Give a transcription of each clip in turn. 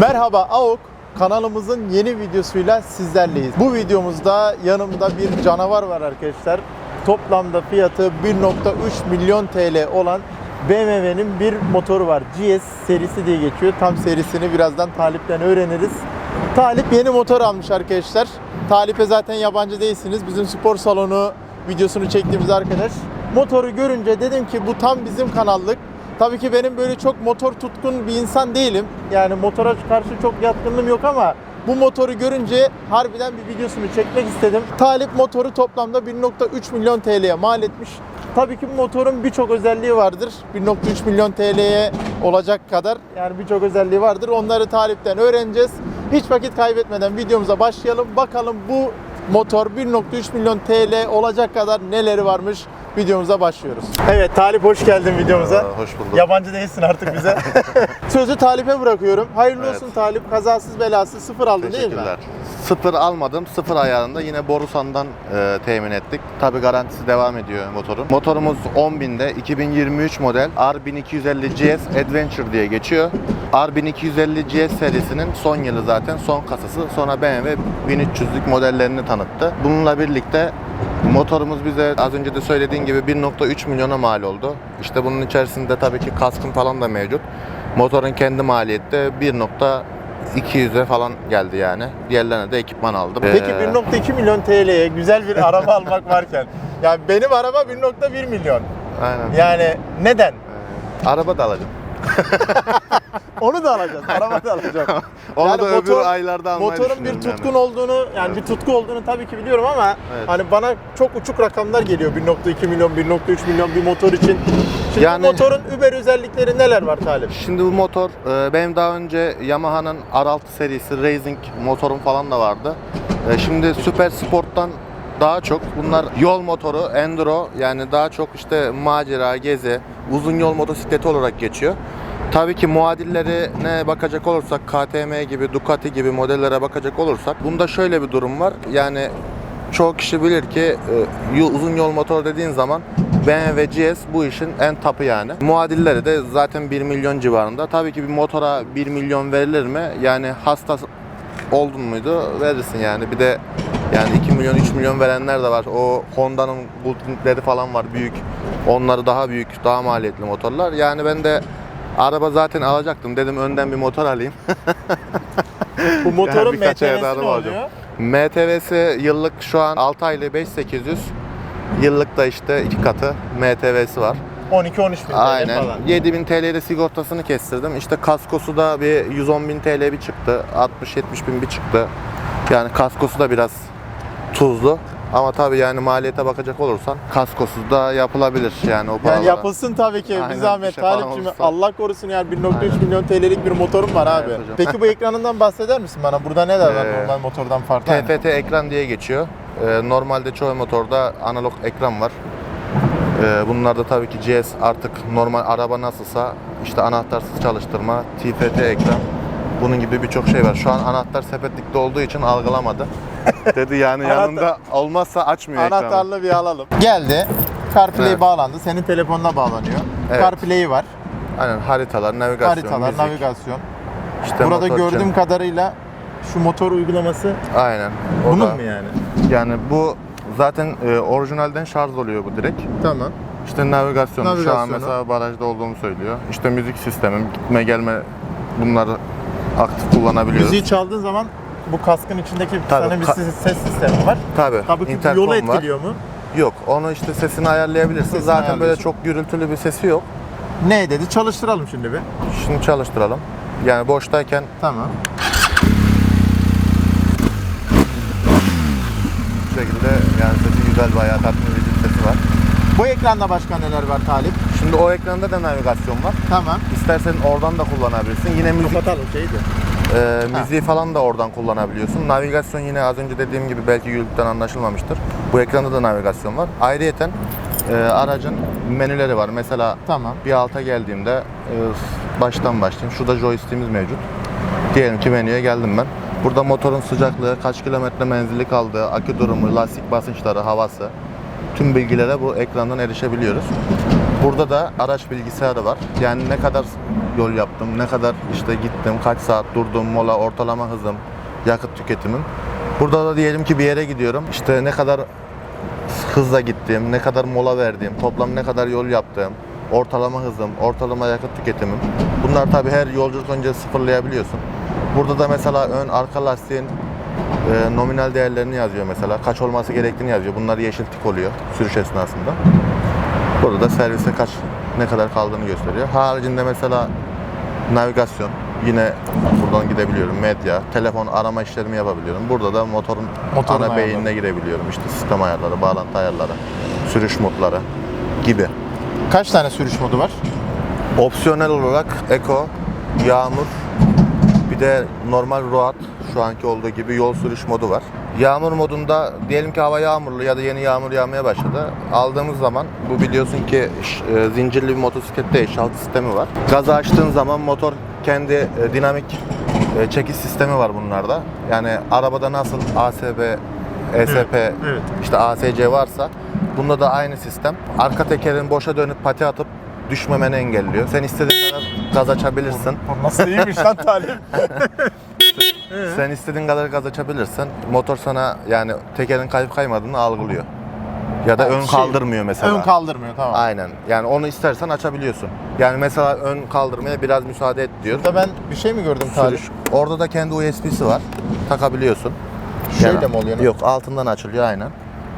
Merhaba AOK kanalımızın yeni videosuyla sizlerleyiz. Bu videomuzda yanımda bir canavar var arkadaşlar. Toplamda fiyatı 1.3 milyon TL olan BMW'nin bir motoru var. GS serisi diye geçiyor. Tam serisini birazdan Talip'ten öğreniriz. Talip yeni motor almış arkadaşlar. Talip'e zaten yabancı değilsiniz. Bizim spor salonu videosunu çektiğimiz arkadaş. Motoru görünce dedim ki bu tam bizim kanallık. Tabii ki benim böyle çok motor tutkun bir insan değilim. Yani motora karşı çok yatkınlığım yok ama bu motoru görünce harbiden bir videosunu çekmek istedim. Talip motoru toplamda 1.3 milyon TL'ye mal etmiş. Tabii ki bu motorun birçok özelliği vardır. 1.3 milyon TL'ye olacak kadar yani birçok özelliği vardır. Onları Talip'ten öğreneceğiz. Hiç vakit kaybetmeden videomuza başlayalım. Bakalım bu motor 1.3 milyon TL olacak kadar neleri varmış videomuza başlıyoruz. Evet Talip hoş geldin videomuza. Aa, hoş bulduk. Yabancı değilsin artık bize. Sözü Talip'e bırakıyorum. Hayırlı Evet. olsun Talip. Kazasız belasız sıfır aldın değil mi? Teşekkürler. Sıfır almadım. Sıfır ayarında yine Borusan'dan e, temin ettik. Tabi garantisi devam ediyor motorun. Motorumuz 10.000'de 2023 model R1250 GS Adventure diye geçiyor. R1250 GS serisinin son yılı zaten son kasası. Sonra BMW 1300'lük modellerini tanıttı. Bununla birlikte motorumuz bize az önce de söylediğin gibi 1.3 milyona mal oldu. İşte bunun içerisinde tabii ki kaskın falan da mevcut. Motorun kendi maliyeti de 1.200'e falan geldi yani. Diğerlerine de ekipman aldım. Peki Ee, 1.2 milyon TL'ye güzel bir araba almak varken yani benim araba 1.1 milyon. Aynen. Yani neden? Ee, araba da alacağım. Onu da alacağız. Araba da alacağım. Onu Yani da öbür motor- aylarda almayı Motorun bir tutkun yani. olduğunu yani bir tutku olduğunu tabii ki biliyorum ama Evet. hani bana çok uçuk rakamlar geliyor 1.2 milyon 1.3 milyon bir motor için. Şimdi Yani- bu motorun über özellikleri neler var Talip? Şimdi bu motor e, benim daha önce Yamaha'nın R6 serisi Racing motorum falan da vardı. E, Şimdi Super Sport'tan daha çok bunlar yol motoru, enduro yani daha çok işte macera, gezi, uzun yol motosikleti olarak geçiyor. Tabii ki muadillerine bakacak olursak KTM gibi, Ducati gibi modellere bakacak olursak bunda şöyle bir durum var. Yani çoğu kişi bilir ki e, uzun yol motor dediğin zaman BMW GS bu işin en tapı yani. Muadilleri de zaten 1 milyon civarında. Tabii ki bir motora 1 milyon verilir mi? Yani hasta oldun muydu verirsin yani. Bir de yani 2 milyon 3 milyon verenler de var. O Honda'nın Goldwing'leri falan var büyük. Onları daha büyük, daha maliyetli motorlar. Yani ben de araba zaten alacaktım. Dedim önden bir motor alayım. Bu motorun aya MTV'si ne oluyor? alacağım. MTV'si yıllık şu an 6 aylık 5800. Yıllık da işte iki katı MTV'si var. 12-13 bin TL Aynen. falan. 7000 TL'de sigortasını kestirdim. İşte kaskosu da bir 110 bin TL bir çıktı. 60-70 bin bir çıktı. Yani kaskosu da biraz tuzlu. Ama tabii yani maliyete bakacak olursan kaskosuz da yapılabilir yani o Yani paralara. yapılsın tabii ki bir Aynen, zahmet bir şey falan Talip'cim. olursa. Allah korusun yani 1.3 Aynen. milyon TL'lik bir motorum var abi. Hocam. Peki bu ekranından bahseder misin bana? Burada neler var Ee, normal motordan farklı? TFT ekran diye geçiyor. Ee, normalde çoğu motorda analog ekran var. Ee, bunlarda tabii ki GS artık normal araba nasılsa işte anahtarsız çalıştırma, TFT ekran bunun gibi birçok şey var. Şu an anahtar sepetlikte olduğu için algılamadı. Dedi yani yanında olmazsa açmıyor ekranı. Anahtarlı bir alalım. Geldi. CarPlay Evet. bağlandı. Senin telefonuna bağlanıyor. Evet. CarPlay'i var. Aynen haritalar, navigasyon, Haritalar, müzik. navigasyon. işte Burada motor gördüğüm için. kadarıyla şu motor uygulaması Aynen. O bunun da- mu yani? Yani bu zaten e, orijinalden şarj oluyor bu direkt. Tamam. İşte navigasyonu, şu an mesela barajda olduğumu söylüyor. İşte müzik sistemim, gitme gelme bunları aktif kullanabiliyoruz. Müziği çaldığın zaman bu kaskın içindeki bir Tabii, tane bir ka- ses sistemi var. Tabii. Tabii ki yolu etkiliyor mu? Yok, onu işte sesini ayarlayabilirsin. Sesini Zaten böyle ayarlıyorsun. çok gürültülü bir sesi yok. Ne dedi? Çalıştıralım şimdi bir. Şimdi çalıştıralım. Yani boştayken Tamam. Şekilde yani sesi güzel bayağı tatmin edici bir sesi var. Bu ekranda başka neler var Talip? Şimdi o ekranda da navigasyon var. Tamam. İstersen oradan da kullanabilirsin. Yine müzik Kapatalım şeydi. Ee, müziği falan da oradan kullanabiliyorsun. Navigasyon yine az önce dediğim gibi belki YouTube'dan anlaşılmamıştır. Bu ekranda da navigasyon var. Ayrıyeten e, aracın menüleri var. Mesela Tamam. bir alta geldiğimde e, baştan başlayayım. Şurada joystick'imiz mevcut. Diyelim ki menüye geldim ben. Burada motorun sıcaklığı, kaç kilometre menzili kaldığı, akü durumu, lastik basınçları, havası tüm bilgilere bu ekrandan erişebiliyoruz. Burada da araç bilgisayarı var. Yani ne kadar yol yaptım, ne kadar işte gittim, kaç saat durdum, mola, ortalama hızım, yakıt tüketimim. Burada da diyelim ki bir yere gidiyorum. İşte ne kadar hızla gittiğim, ne kadar mola verdiğim, toplam ne kadar yol yaptığım, ortalama hızım, ortalama yakıt tüketimim. Bunlar tabii her yolculuk önce sıfırlayabiliyorsun. Burada da mesela ön arka lastiğin e, nominal değerlerini yazıyor mesela. Kaç olması gerektiğini yazıyor. Bunlar yeşil tik oluyor sürüş esnasında. Burada da servise kaç ne kadar kaldığını gösteriyor. Haricinde mesela navigasyon yine buradan gidebiliyorum. Medya, telefon arama işlerimi yapabiliyorum. Burada da motorun Motorun ana ayarları. beynine girebiliyorum. İşte sistem ayarları, bağlantı ayarları, sürüş modları gibi. Kaç tane sürüş modu var? Opsiyonel olarak Eco, Yağmur, bir de normal Road şu anki olduğu gibi yol sürüş modu var. Yağmur modunda diyelim ki hava yağmurlu ya da yeni yağmur yağmaya başladı. Aldığımız zaman bu biliyorsun ki e, zincirli bir motosiklette eşaltı sistemi var. Gazı açtığın zaman motor kendi e, dinamik e, çekiş sistemi var bunlarda. Yani arabada nasıl ASB, ESP, Evet, evet. işte ASC varsa bunda da aynı sistem. Arka tekerin boşa dönüp pati atıp düşmemeni engelliyor. Sen istediğin kadar gaz açabilirsin. Nasıl iyiymiş lan Talip? Sen istediğin kadar gaz açabilirsin. Motor sana yani tekerin kayıp kaymadığını algılıyor. Ya da ön şey, kaldırmıyor mesela. Ön kaldırmıyor tamam. Aynen. Yani onu istersen açabiliyorsun. Yani mesela ön kaldırmaya biraz müsaade et diyor. Burada ben bir şey mi gördüm Talip? Sürüş. Orada da kendi USB'si var. Takabiliyorsun. Şöyle mi oluyor? Yok altından açılıyor aynen.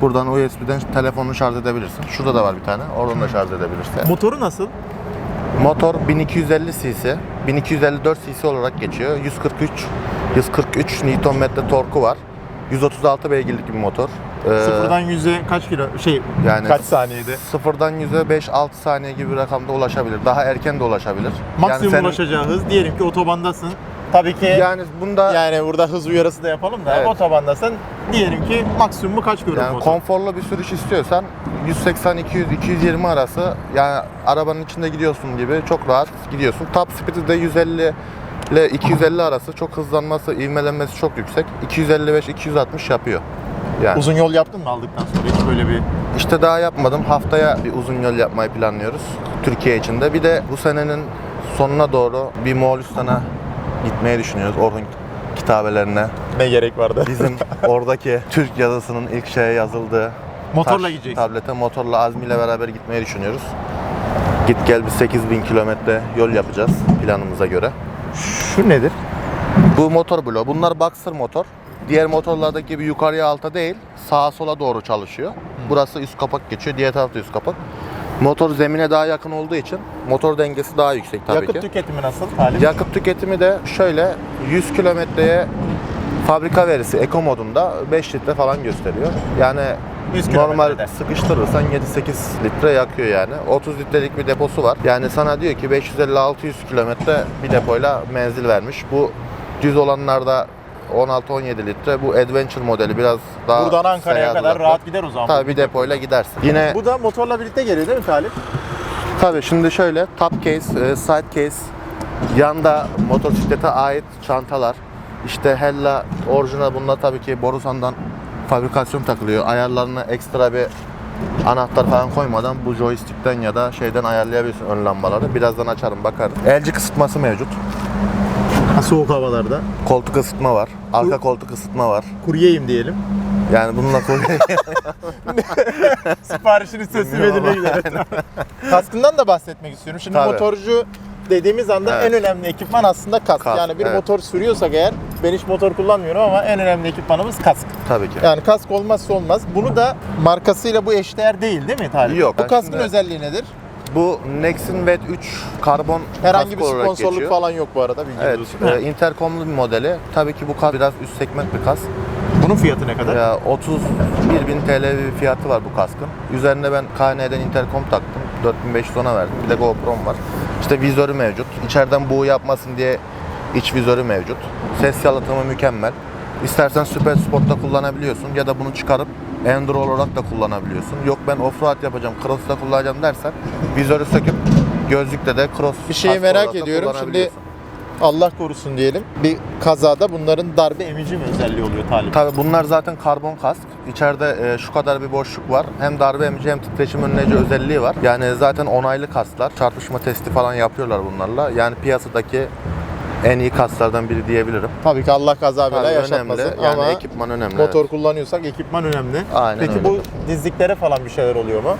Buradan USB'den telefonunu şarj edebilirsin. Şurada da var bir tane. Oradan da şarj edebilirsin. Motoru nasıl? Motor 1250 cc, 1254 cc olarak geçiyor. 143 143 Nm torku var. 136 beygirlik bir motor. Ee, Sıfırdan yüze kaç kilo şey yani kaç saniyede? Sıfırdan 100'e 5-6 saniye gibi bir rakamda ulaşabilir. Daha erken de ulaşabilir. Maksimum senin- ulaşacağı hız diyelim ki otobandasın. Tabii ki Yani bunda yani burada hız uyarısı da yapalım da Evet. otobandasın diyelim ki maksimumu kaç görür yani motor? konforlu bir sürüş istiyorsan 180 200 220 arası yani arabanın içinde gidiyorsun gibi çok rahat gidiyorsun. Top speed'i de 150 ile 250 arası çok hızlanması, ivmelenmesi çok yüksek. 255 260 yapıyor. Yani Uzun yol yaptın mı aldıktan sonra hiç böyle bir işte daha yapmadım. Haftaya bir uzun yol yapmayı planlıyoruz Türkiye içinde. Bir de bu senenin sonuna doğru bir Moğolistan'a gitmeyi düşünüyoruz. Orhun kitabelerine. ne gerek vardı? Bizim oradaki Türk yazısının ilk şeye yazıldığı Motorla taş gideceksin. Tablete motorla Azmi ile beraber gitmeyi düşünüyoruz. Git gel bir 8000 kilometre yol yapacağız planımıza göre. Şu nedir? Bu motor bloğu. Bunlar boxer motor. Diğer motorlardaki gibi yukarıya alta değil, sağa sola doğru çalışıyor. Burası üst kapak geçiyor, diğer tarafta üst kapak. Motor zemine daha yakın olduğu için motor dengesi daha yüksek tabii Yakıt ki. tüketimi nasıl Talip? Yakıt tüketimi de şöyle 100 kilometreye fabrika verisi eko modunda 5 litre falan gösteriyor. Yani 100 normal sıkıştırırsan 7-8 litre yakıyor yani. 30 litrelik bir deposu var. Yani sana diyor ki 550-600 kilometre bir depoyla menzil vermiş. Bu düz olanlarda 16-17 litre. Bu Adventure modeli biraz daha Buradan Ankara'ya kadar rahat gider o zaman. Tabii bir depoyla gidersin. Yine Bu da motorla birlikte geliyor değil mi Talip? Tabii şimdi şöyle top case, e, side case, yanda motosiklete ait çantalar. İşte Hella orijinal bunlar tabii ki Borusan'dan fabrikasyon takılıyor. Ayarlarını ekstra bir anahtar falan koymadan bu joystick'ten ya da şeyden ayarlayabiliyorsun ön lambaları. Birazdan açarım bakarım. LG kısıtması mevcut. Ha, soğuk havalarda. Koltuk ısıtma var. Arka Bu- koltuk ısıtma var. Kuryeyim diyelim. Yani bununla koy. Siparişini teslim Bilmiyorum Kaskından da bahsetmek istiyorum. Şimdi Tabii. motorcu dediğimiz anda Evet. en önemli ekipman aslında kask. Kask, yani bir evet. motor sürüyorsak eğer ben hiç motor kullanmıyorum ama en önemli ekipmanımız kask. tabii ki. Yani kask olmazsa olmaz. Bunu da markasıyla bu eşdeğer değil değil mi Talip? Yok. Bu Ben kaskın şimdi- özelliği nedir? Bu Nexon VET 3 karbon Herhangi kask bir olarak sponsorluk geçiyor. falan yok bu arada bilginiz Evet, olsun. e, Ha. interkomlu bir modeli. Tabii ki bu kas biraz üst segment bir kas. Bunun fiyatı ne kadar? Ya 31 bin TL bir fiyatı var bu kaskın. Üzerine ben KN'den interkom taktım. 4500 ona verdim. Bir de GoPro'm var. İşte vizörü mevcut. İçeriden buğu yapmasın diye iç vizörü mevcut. Ses yalıtımı mükemmel. İstersen Super Sport'ta kullanabiliyorsun ya da bunu çıkarıp Enduro olarak da kullanabiliyorsun. Yok ben offroad yapacağım, cross'ta kullanacağım dersen vizörü söküp gözlükle de cross Bir şeyi merak ediyorum. Şimdi. Allah korusun diyelim bir kazada bunların darbe emici mi özelliği oluyor Talip? Tabii bunlar zaten karbon kask. İçeride e, şu kadar bir boşluk var. Hem darbe emici hem titreşim önleyici özelliği var. Yani zaten onaylı kasklar. Çarpışma testi falan yapıyorlar bunlarla. Yani piyasadaki en iyi kasklardan biri diyebilirim. Tabii ki Allah kaza bela Tabii yaşatmasın önemli. Yani ama ekipman önemli. motor evet. kullanıyorsak ekipman önemli. Aynen Peki öyle. bu dizliklere falan bir şeyler oluyor mu?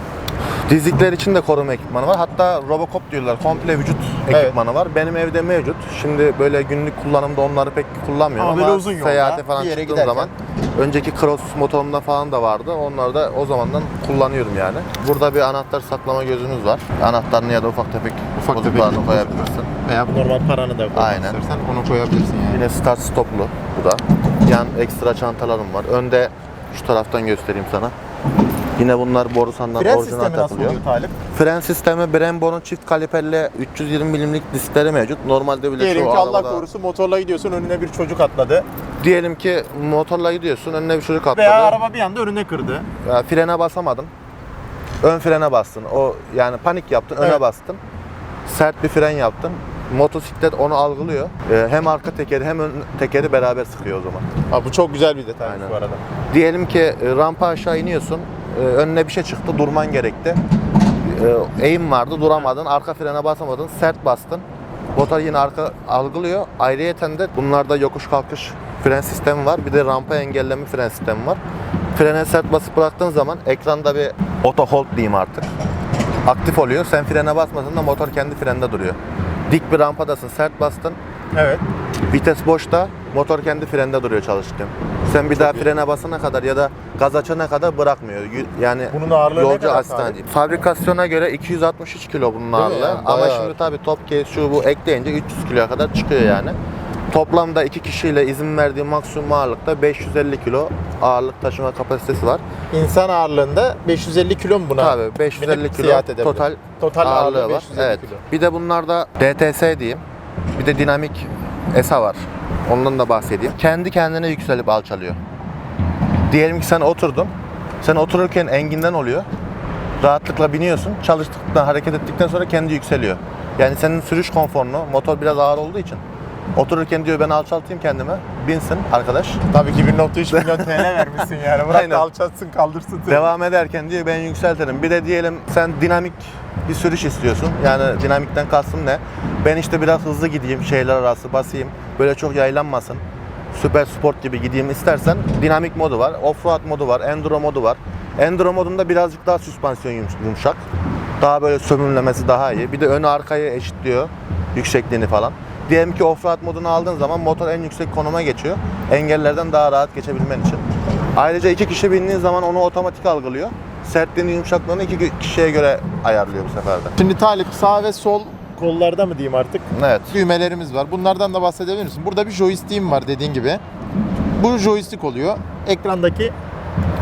Dizlikler için de koruma ekipmanı var. Hatta Robocop diyorlar. Komple vücut ekipmanı var. Benim evde mevcut. Şimdi böyle günlük kullanımda onları pek kullanmıyorum Ama ama, böyle uzun yolda, seyahate falan bir yere çıktığım giderken. zaman önceki cross motorumda falan da vardı. Onları da o zamandan kullanıyorum yani. Burada bir anahtar saklama gözümüz var. Anahtarını ya da ufak tefek Ufak tefek bozuklarını koyabilirsin. Veya normal paranı da koymak Aynen. istersen onu koyabilirsin yani. Yine start stoplu bu da. Yan ekstra çantalarım var. Önde şu taraftan göstereyim sana. Yine bunlar Borusan'dan Fren orijinal sistemi nasıl takılıyor. oluyor Talip? Fren sistemi Brembo'nun çift kaliperli 320 milimlik diskleri mevcut. Normalde bile Diyelim çoğu ki Allah arabada- korusun motorla gidiyorsun önüne bir çocuk atladı. Diyelim ki motorla gidiyorsun önüne bir çocuk atladı. Veya araba bir anda önüne kırdı. Ya frene basamadın. Ön frene bastın. O yani panik yaptın, öne Evet. bastın. Sert bir fren yaptın. Motosiklet onu algılıyor. Ee, hem arka tekeri hem ön tekeri beraber sıkıyor o zaman. Ha, bu çok güzel bir detay Aynen. bu arada. Diyelim ki e, rampa aşağı iniyorsun. E, Önüne bir şey çıktı, durman gerekti. E, Eğim vardı, duramadın. Arka frene basamadın, sert bastın. Motor yine arka algılıyor. Ayrıyeten de bunlarda yokuş kalkış fren sistemi var. Bir de rampa engelleme fren sistemi var. Frene sert basıp bıraktığın zaman ekranda bir auto hold diyeyim artık. Aktif oluyor. Sen frene basmadığında motor kendi frende duruyor. Dik bir rampadasın, sert bastın. Evet. Vites boşta, motor kendi frende duruyor çalışırken. Sen bir daha frene basana kadar ya da gaz açana kadar bırakmıyor. Y- Yani Bunun ağırlığı ne yolcu kadar asistan değil. Fabrikasyona göre 263 kilo bunun mi ağırlığı. yani? Ama Bayağı şimdi tabii top case şu bu ekleyince 300 kiloya kadar çıkıyor yani. Toplamda iki kişiyle izin verdiği maksimum ağırlıkta 550 kilo ağırlık taşıma kapasitesi var. İnsan ağırlığında 550 kilo mu buna? Tabii 550 binip kilo seyahat edebilir? total, Total ağırlığı ağırlığı var. 550 Evet. kilo. Bir de bunlarda DTS diyeyim. Bir de dinamik ESA var. Ondan da bahsedeyim. Kendi kendine yükselip alçalıyor. Diyelim ki sen oturdun. Sen otururken enginden oluyor. Rahatlıkla biniyorsun. Çalıştıktan, hareket ettikten sonra kendi yükseliyor. Yani senin sürüş konforunu, motor biraz ağır olduğu için otururken diyor ben alçaltayım kendime. Binsin arkadaş. Tabii ki 1.3 milyon TL vermişsin yani. Bırak da alçatsın kaldırsın. seni. Devam ederken diyor ben yükseltirim. Bir de diyelim sen dinamik bir sürüş istiyorsun. Yani dinamikten kastım ne? Ben işte biraz hızlı gideyim, şeyler arası basayım. Böyle çok yaylanmasın. Süper sport gibi gideyim istersen dinamik modu var, offroad modu var, enduro modu var. Enduro modunda birazcık daha süspansiyon yum- yumuşak. Daha böyle sömürlemesi daha iyi. Bir de önü arkayı eşitliyor yüksekliğini falan. Diyelim ki offroad modunu aldığın zaman motor en yüksek konuma geçiyor. Engellerden daha rahat geçebilmen için. Ayrıca iki kişi bindiğin zaman onu otomatik algılıyor. Sertliğini, yumuşaklığını iki kişiye göre ayarlıyor bu sefer de. Şimdi Talip sağ ve sol kollarda mı diyeyim artık Evet. düğmelerimiz var. Bunlardan da bahsedebilir misin? Burada bir joystick'im var dediğin gibi. Bu joystick oluyor. Ekrandaki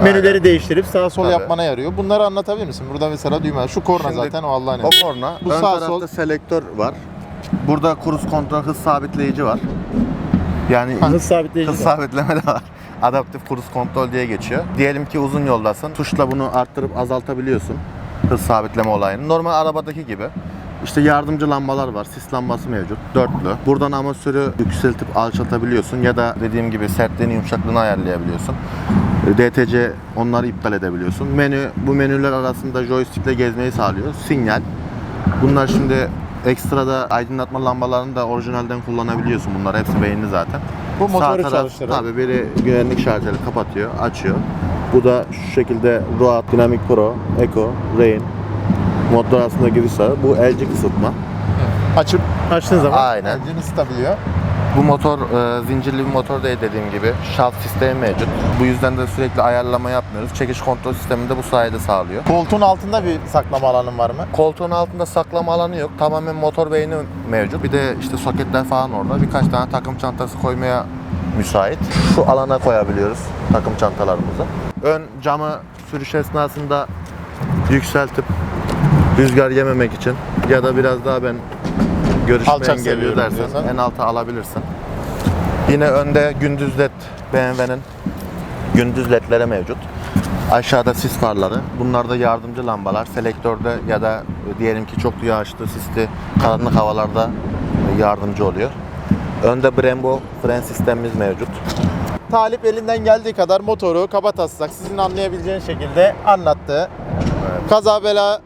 menüleri değiştirip sağa sol Tabii. yapmana yarıyor. Bunları anlatabilir misin? Burada mesela düğme. Şu korna Şimdi zaten o Allah'ın O korna. Bu Ön sağ, tarafta sol. selektör var. Burada cruise kontrol hız sabitleyici var. Yani Ha, hız sabitleyici hız de. sabitleme de var. Adaptif cruise kontrol diye geçiyor. Diyelim ki uzun yoldasın. Tuşla bunu arttırıp azaltabiliyorsun. Hız sabitleme olayını. Normal arabadaki gibi. İşte yardımcı lambalar var. Sis lambası mevcut. Dörtlü. Buradan amatörü yükseltip alçaltabiliyorsun ya da dediğim gibi sertliğini yumuşaklığını ayarlayabiliyorsun. DTC onları iptal edebiliyorsun. Menü bu menüler arasında joystickle gezmeyi sağlıyor. Sinyal. Bunlar şimdi ekstrada aydınlatma lambalarını da orijinalden kullanabiliyorsun. Bunlar hepsi beyinli zaten. Bu motoru taraf çalıştırır. Tabii biri güvenlik şarjıyla kapatıyor, açıyor. Bu da şu şekilde Road, Dynamic Pro, Eco, Rain modlar arasında giriş var. Bu LG kısıtma. Açıp açtığın zaman Aynen. engine ısıtabiliyor. Bu motor e, zincirli bir motor değil dediğim gibi. Şalt sistemi mevcut. Bu yüzden de sürekli ayarlama yapmıyoruz. Çekiş kontrol sistemini de bu sayede sağlıyor. Koltuğun altında bir saklama alanın var mı? Koltuğun altında saklama alanı yok. Tamamen motor beyni mevcut. Bir de işte soketler falan orada. Birkaç tane takım çantası koymaya müsait. Şu alana koyabiliyoruz takım çantalarımızı. Ön camı sürüş esnasında yükseltip rüzgar yememek için ya da biraz daha ben görüşme Alçak engelliyor dersen diyorsan. en alta alabilirsin. Yine önde gündüz led BMW'nin gündüz ledleri mevcut. Aşağıda sis farları. Bunlar da yardımcı lambalar. Selektörde ya da diyelim ki çok yağışlı, sisli, karanlık havalarda yardımcı oluyor. Önde Brembo fren sistemimiz mevcut. Talip elinden geldiği kadar motoru kaba taslak sizin anlayabileceğiniz şekilde anlattı. Kaza bela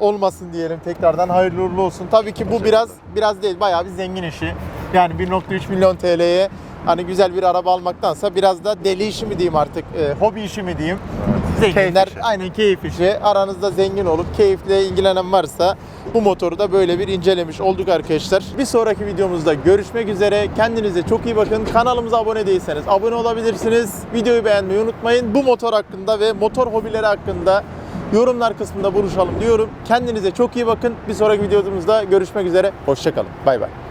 olmasın diyelim tekrardan hayırlı uğurlu olsun. Tabii ki bu biraz biraz değil bayağı bir zengin işi. Yani 1.3 milyon TL'ye hani güzel bir araba almaktansa biraz da deli işi mi diyeyim artık, e, hobi işi mi diyeyim. Zenginler Keyif işi. aynen keyif işi. Aranızda zengin olup keyifle ilgilenen varsa bu motoru da böyle bir incelemiş olduk arkadaşlar. Bir sonraki videomuzda görüşmek üzere. Kendinize çok iyi bakın. Kanalımıza abone değilseniz abone olabilirsiniz. Videoyu beğenmeyi unutmayın. Bu motor hakkında ve motor hobileri hakkında yorumlar kısmında buluşalım diyorum. Kendinize çok iyi bakın. Bir sonraki videomuzda görüşmek üzere. Hoşçakalın. Bay bay.